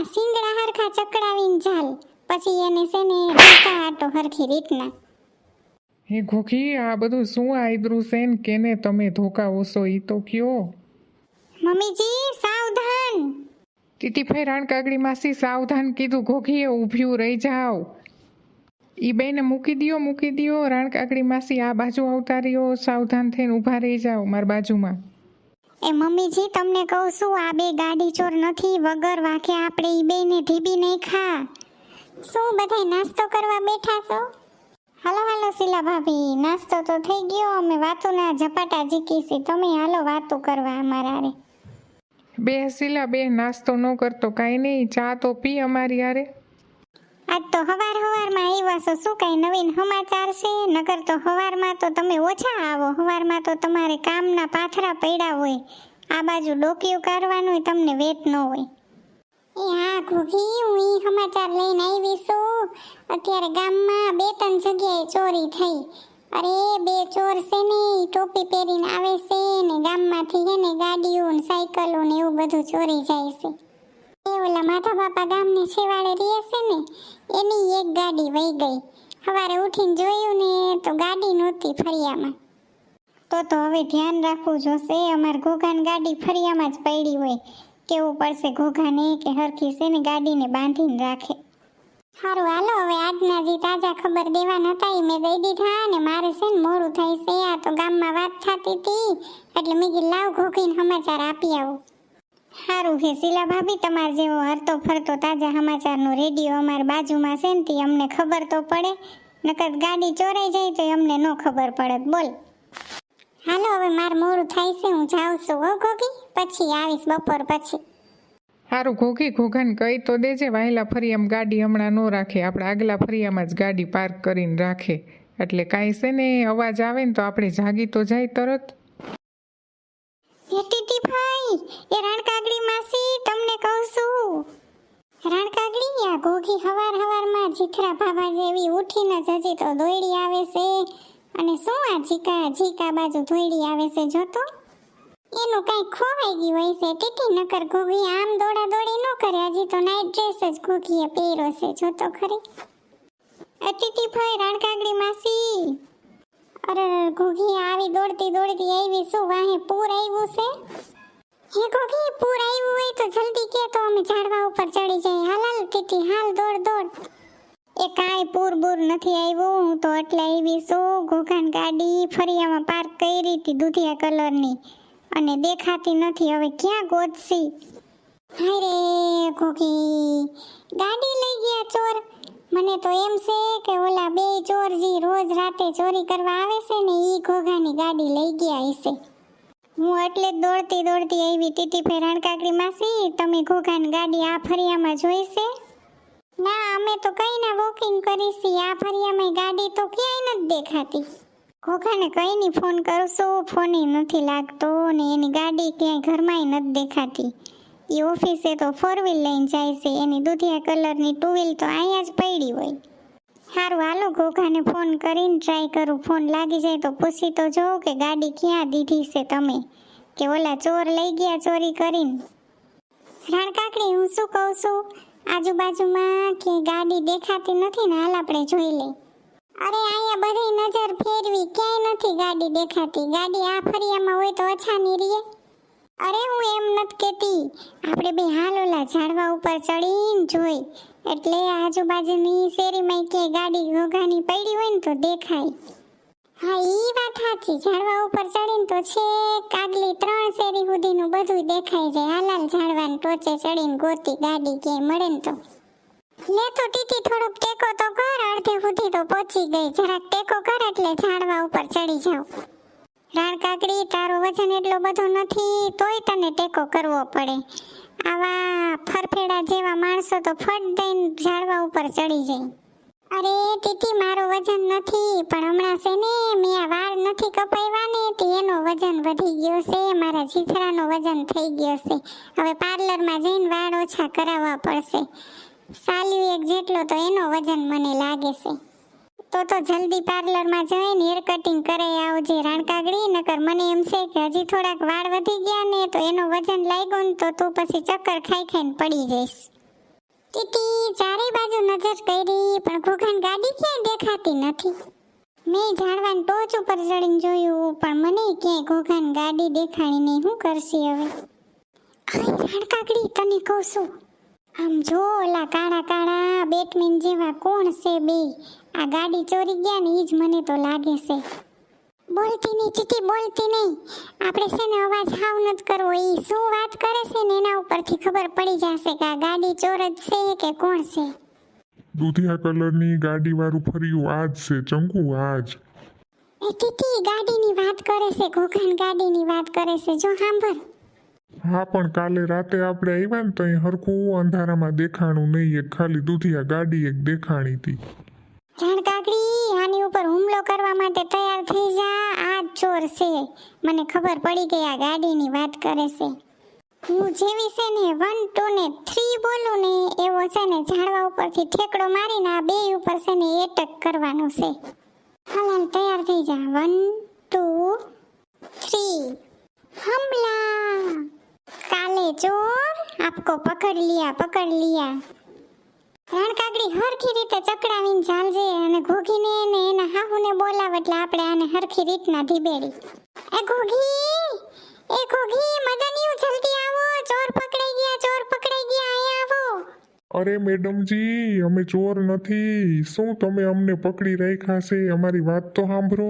પેલા સિંગડા હરખા ચકડાવીને ચાલ. પછી એને છે ને ધોકા આટો હરખી રીતના. હે ઘોઘી આ બધું શું આયદ્રું છે ને? કેને તમે ધોકા ઓછો ઈ તો કયો? મમ્મીજી સાવધાન! ટીટીભાઈ રાણકાગડી માસી સાવધાન કીધું. ઘોઘીએ ઊભ્યું રહી જાઓ. ઈ બેને મૂકી દ્યો મૂકી દ્યો. રાણકાગડી માસી આ બાજુ આવતા રહ્યો. સાવધાન થઈને ઊભા રહી જાઓ મારી બાજુમાં. એ મમ્મીજી, તમને કહું છું, આ બે ગાડી ચોર નથી, વગર વાંકે આપણે ઈ બેને ધીબી નહીં ખા. શું બધાય નાસ્તો કરવા બેઠા છો? હાલો હાલો, શીલા ભાભી, નાસ્તો તો થઈ ગયો, અમે વાતોના ઝપાટા જીકીશી તમે હાલો વાતો કરવા અમારા હારે. બે શીલા, બે નાસ્તો ન કરતો, કાંઈ નહીં, ચા તો પી અમારી હારે. આજ તો હવાર હવારમાં આવ્યા છો. શું કાંઈ નવીન સમાચાર છે? નગર તો હવારમાં તો તમે ઓછા આવો. હવારમાં તો તમારે કામના પાથરા પડ્યા હોય. આ બાજુ ડોકિયું કરવાનું તમને વેત ન હોય. એ હા, ઘોઘી, હું એ સમાચાર લઈને આવી છું. અત્યારે ગામમાં બે ત્રણ જગ્યાએ ચોરી થઈ. અરે, બે ચોર છે ને ટોપી પહેરીને આવે છે ને, ગામમાંથી છે ને, ગાડીઓ ને, સાયકલો ને એવું બધું ચોરી જાય છે. એ ઓલા માધા બાપા ગામની છેવાડે રહે છે ને, એની એક ગાડી વહી ગઈ. સવારે ઉઠીને જોયું ને તો ગાડી નહોતી ફરિયામાં. તો તો હવે ધ્યાન રાખવું જોશે, અમાર ઘોઘાન ગાડી ફરિયામાં જ પડી હોય. કેવું પડશે ઘોઘાને કે હરખી છે ને, ગાડીને બાંધીને રાખે. સારું હાલો, હવે આજના જે તાજા ખબર દેવા નતા એ મેં દઈ દીધા ને મારે છે ને મોડું થાય છે, આ તો ગામમાં વાત થતી હતી. એટલે મેં લાવ ઘોઘીને સમાચાર આપી આવું. સારું છે શીલા ભાભી તમાર જેવો હરતો ફરતો તાજા સમાચારનો રેડિયો અમાર બાજુમાં છે ને તે અમને ખબર તો પડે. નકર ગાડી ચોરાઈ જાય તો અમને ન ખબર પડે. બોલ. હાલો હવે માર મોડું થાય છે હું જાઉં છું. હો ગોગી પછી આવીશ બપોર પછી. સારું ઘોઘી ઘોઘાને કહી તો દેજે વાહેલા ફરિયામ ગાડી હમણાં ન રાખે. આપણે આગલા ફરિયામાં જ ગાડી પાર્ક કરીને રાખે. એટલે કાંઈ છે ને અવાજ આવે ને તો આપણે જાગી તો જાય તરત. એ ભાઈ એ રણકાગડી માસી તમને કહું છું રણકાગડી આ ઘોઘી હવાર હવારમાં ભાભા જેવી ઉઠીને જ હજી તો દોયડી આવે છે. અને શું આ ઝીકા ઝીકા બાજુ દોયડી આવે છે જોતો એનું કઈ ખોવાઈ ગયું હોય છે. ટીટી નકર ઘોઘી આમ દોડા દોડી ન કરે. હજી તો નાઈટ ડ્રેસ જ ઘોઘીએ પહેરો છે. જોતો ખરી. એ ભાઈ રણકાગડી માસી. અરે, ઘોઘી આવી દોડતી દોડતી આવી. શું વાહે પૂર આવ્યું છે? હે ઘોઘી, પૂર આવ્યું હોય તો જલ્દી કે તો અમે ઝાડવા ઉપર ચડી જઈએ હાલ હાલ, ટીટી, હાલ, દોડ દોડ. એ કાંઈ પૂર બૂર નથી આવ્યું. હું તો એટલે આવી છું ઘોઘાન ગાડી ફરિયામાં પાર્ક કરી હતી દૂધિયા કલરની અને દેખાતી નથી. હવે ક્યાં ગોતશી? હાય રે ઘોઘી. ગાડી લઈ ગયા ચોર. મને તો એમ છે કે ઓલા બે ચોર જે રોજ રાતે ચોરી કરવા આવે છે ને ઈ ઘોઘાની ગાડી લઈ ગયા હશે. હું એટલે જ દોડતી દોડતી આવી ટીટી ફેરાણ કાકડી માસી, તમે ઘોઘાની ગાડી આ ફરિયામાં જોઈ છે? ના, અમે તો કઈ ના વોકિંગ કરીશી. આ ફરિયામાં ગાડી તો ક્યાંય નથી દેખાતી. ઘોઘાને કઈ ની ફોન કરું છું ફોન નથી લાગતો ને એની ગાડી ક્યાંય ઘરમાંય નથી દેખાતી. એ ઓફિસે તો ફોર વ્હીલ લઈને જાય છે, એની દૂધિયા કલરની ટુ વ્હીલ તો અહીંયા જ પડી હોય. સારું હાલો, ઘોઘાને ફોન કરીને ટ્રાય કરું. ફોન લાગી જાય તો પૂછી તો જોઉં કે ગાડી ક્યાં દીધી છે તમે. કે ઓલા ચોર લઈ ગયા ચોરી કરીને. રાણકાકડી હું શું કહું છું? આજુબાજુમાં કે ગાડી દેખાતી નથી ને, હાલ આપણે જોઈ લઈ અરે, અહીંયા બધી નજર ફેરવી, ક્યાંય નથી ગાડી દેખાતી. ગાડી આ ફરિયામાં હોય તો અછાની રીએ અરે, હું એમ નથી કેતી આપણે બે હાલ ઓલા ઝાડવા ઉપર ચડીને જોઈ. એટલે આજુબાજુની શેરીમાં કે ગાડી ઘોઘાની પડી હોય ને તો દેખાય. હા, ઈ વાત સાચી. ઝાડવા ઉપર ચડીને તો છેક કાગલી ત્રણ શેરી સુધીનું બધું દેખાય જાય. હાલાલ ઝાડવાને ટોચે ચડીને ગોતી ગાડી કે મળે ને તો. લે તો ટીટી, થોડોક ટેકો તો કર. અડધે સુધી તો પહોંચી ગઈ. જરાક ટેકો કર એટલે ઝાડવા ઉપર ચડી જાવ રાણ કાકડી, તારો વજન એટલો બધો નથી, તોય તને ટેકો કરવો પડે. આવા ફરફેડા જેવા માણસો તો ફટ દઈને ઝાડવા ઉપર ચડી જાય. અરે, ટીટી, મારું વજન નથી, પણ હમણાં છે ને, મેં આ વાળ નથી કપાવ્યા ને તે એનો વજન વધી ગયો છે, મારા જીથરાનો વજન થઈ ગયો છે. હવે પાર્લરમાં જઈને વાળ ઓછા કરાવવા પડશે. સાલ્યુ એક જેટલો તો એનો વજન મને લાગે છે. તો તો જલ્દી પાર્લરમાં જઈને હેર કટિંગ કરાવી આવજે રાણકાગડી નકર મને એમ છે કે હજી થોડાક વાળ વધી ગયા ને, તો એનો વજન લાગ્યો ને, તો તું પછી ચક્કર ખાઈ ખાઈને પડી જઈશ. ટીટી ચારે બાજુ નજર કરી, પણ ઘોઘાન ગાડી ક્યાંય દેખાતી નથી. મેં જાણવાની ટોચ ઉપર ચડીને જોયું, પણ મને ક્યાંય ઘોઘાન ગાડી દેખાણી નહીં. શું કરશી હવે? રાણકાકડી તને કહું છું. આમ જો, ઓલા કાળા કાળા બેટમેન જેવા કોણ છે બે? આ ગાડી ચોરી ગયા ને એ જ મને તો લાગે છે. બોલતી નહીં ચીટી બોલતી નહીં. આપણે છે ને અવાજ હાવ નથી કરવો. એ શું વાત કરે છે ને એના ઉપરથી ખબર પડી જશે કે આ ગાડી ચોર જ છે કે કોણ છે. દૂધિયા કલરની ગાડી વાળું ફર્યું આજ છે ચંકુ આજ. એ ટીટી ગાડીની વાત કરે છે ઘોઘાન ગાડીની વાત કરે છે. જો સાંભળ. હા પણ કાલે રાતે આપણે આવ્યા ને તો અહીં હરખું અંધારામાં દેખાણું નહીં એક ખાલી દૂધિયા ગાડી એક દેખાણી હતી જાણ આની ઉપર હુમલો કરવા માટે તૈયાર થઈ જા. આ ચોર છે. મને ખબર પડી ગઈ આ ગાડીની વાત કરે છે. હું જેવી છે ને વન ટુ ને થ્રી બોલું ને એવો છે ને ઝાડવા ઉપરથી ઠેકડો મારીને આ બે ઉપર છે ને એટક કરવાનો છે. હાલ તૈયાર થઈ જા. વન ટુ થ્રી હમલા! કાલે ચોર આપકો પકડ લિયા પકડ લિયા. રણકાગડી હરખી રીતે ચકડાવીને ઝાલજે. ઘોઘીને ને એના હાહુને બોલાવ એટલે આપણે આને હરખી રીતના ધીબેડી. એ ઘોઘી! એ ઘોઘી મદનિયું જલ્દી આવો. ચોર પકડાઈ ગયા ચોર પકડાઈ ગયા અહીં આવો. અરે મેડમજી અમે ચોર નથી. શું તમે અમને પકડી રાખ્યા છે? અમારી વાત તો સાંભળો.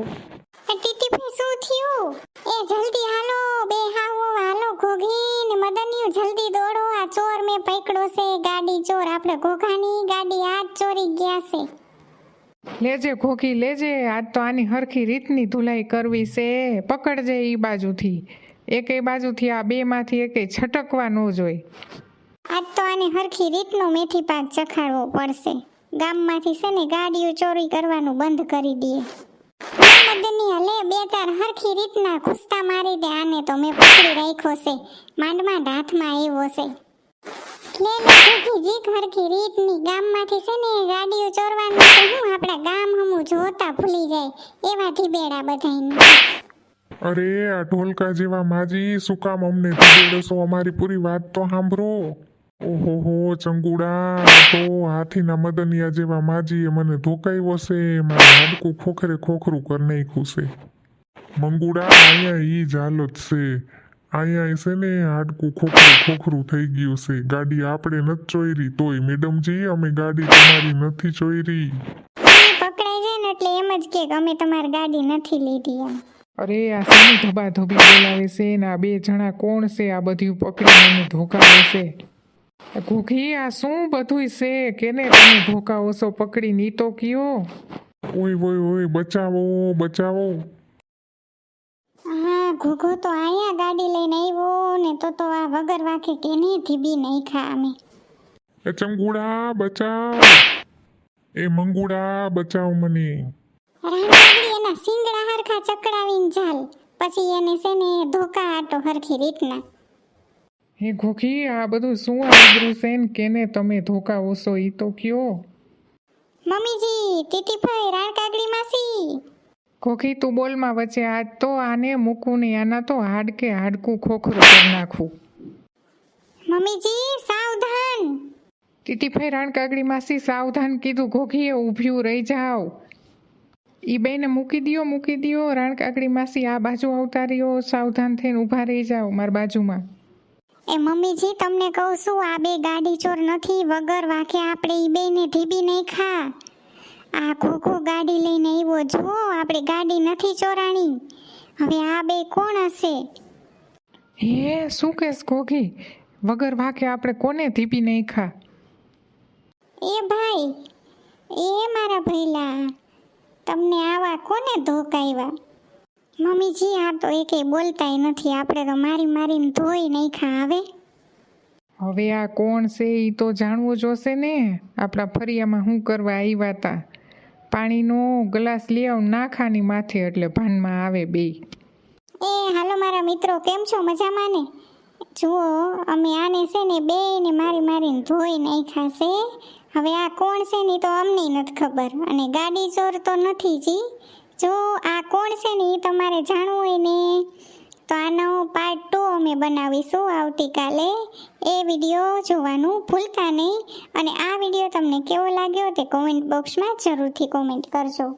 ટીટીભાઈ શું થયું? એ જલ્દી હાલો બે હાવો હાલો ઘોઘી ને મદનિયું જલ્દી દોડો. આ ચોર મેં પકડ્યો છે ગાડી ચોર. આપણે ઘોઘાની ગાડી આજ ચોરી ગયા છે. લેજે ઘોઘી લેજે. આજ તો આની હરખી રીતની ધુલાઈ કરવી છે. પકડજે એ બાજુથી. એકેય બાજુથી આ બેમાંથી એકેય છટકવા ન જોઈ. આજ તો આની હરખી રીતનો મેથી પાક ચખાડવો પડશે. ગામમાંથી છે ને ગાડીઓ ચોરી કરવાનું બંધ કરી મદની લે, બે ચાર હરખી રીતના ખુસ્તા મારી દે. આને તો મેં પકડી રાખ્યો છે. માંડ માંડ હાથમાં આવ્યો છે. લે લે જીક હરખી રીતની ગામમાંથી છે ને ગાડીઓ ચોરવાનું આપણા ગામ હમું જોતા ભૂલી જાય, એવાથી બેડા બધાયને. અરે, આ ઢોલકા જેવા માજી, શું કામ અમને ધીબેડો અમારી પૂરી વાત તો સાંભળો. ઓહો ચંગુડા તો હાથીના મદનિયા જેવા માજીએ મને ધોકાવ્યો છે. મારું હાડકું ખોખરે ખોખરું કર નાખ્યું છે. મંગુડા, અહીંયા ઈ જાલત છે. અહીંયા છે ને, હાડકું ખોખરું ખોખરું થઈ ગયું છે. ગાડી આપણે નથી ચોયરી, તોય મેડમજી, અમે ગાડી તમારી નથી ચોયરી. એટલે એમ જ કે અમે તમારી ગાડી નથી લીધી એમ. અરે આ શેની ધબાધબી બોલાવે છે ને? આ બે જણા કોણ છે? આ બધું પકડીને ધોકાવે છે. આ ઘોઘી આ શું બધુંય છે? કેને તમે ધોકાવો છો પકડીને ની તો કયો. ઓય ઓય ઓય બચાવો બચાવો. હા ઘોઘો તો આયા ગાડી લઈને આવ્યો ને તો તો આ વગર વાંકે કેની ધીબી ખા અમે. એ ચંગુડા બચાવ. એ મંગુડા બચાવ મને. એના સિંગડા હરખા ચકડાવીને ચાલ. પછી એને છે ને ધોકા આટો હરખી રીતના. હે ઘોઘી આ બધું શું આબરું છે ને? કેને તમે ધોકાવો છો ઈ તો કયો? મમ્મીજી ટીટીભાઈ રાણકાગડી માસી ઘોઘી તું બોલમાં વચ્ચે આજ તો આને મૂકું નહીં આના તો હાડકે હાડકું ખોખરું કરી નાખું. મમ્મીજી સાવધાન. ટીટીભાઈ રણકાગડી માસી સાવધાન કીધું ઘોઘીએ ઊભ્યું રહી જાવ એ બેને મૂકી દ્યો મૂકી દ્યો રાણકાગડી માસી આ બાજુ આવતા રહ્યો સાવધાન થઈને ઊભા રહી જાવ મારા બાજુમાં. એ મમ્મીજી તમને કહું છું આ બે ગાડી ચોર નથી વગર વાંકે આપણે એ બેને ધીબી નહીં ખા આ ખોખો ગાડી લઈને આવ્યો જુઓ આપણે ગાડી નથી ચોરાણી. હવે આ બે કોણ હશે? હે શું કેસ ઘોઘી? વગર વાંકે આપણે કોને ધીબી નહીં ખા એ ભાઈ એ મારા ભૈલા તમને આવા કોને ધોકાવ્યા મમ્મીજી આ તો એ કંઈ બોલતાય નથી. આપણે તો મારી મારીને ધોઈ નાખ્યા આવે હવે આ કોણ છે એ તો જાણવું જોશે ને. આપણા ફરિયામાં શું કરવા આવ્યા હતા પાણીનો ગ્લાસ લઈ આવ નાખાની માથે એટલે ભાનમાં આવે બે. એ હાલો મારા મિત્રો કેમ છો? મજામાં ને? જુઓ અમે આને છે ને બે ને મારી મારીને ધોઈ નાખ્યા છે. હવે આ કોણ છે ને તો અમને નથી ખબર અને ગાડી ચોર તો નથી જી. જો આ કોણ છે ને તમારે જાણવું હોય ને, તો આનો પાર્ટ ટુ અમે બનાવીશું આવતીકાલે. એ વીડિયો જોવાનું ભૂલતા નહીં અને આ વીડિયો તમને કેવો લાગ્યો તે કોમેન્ટ બોક્સમાં જરૂરથી કોમેન્ટ કરજો.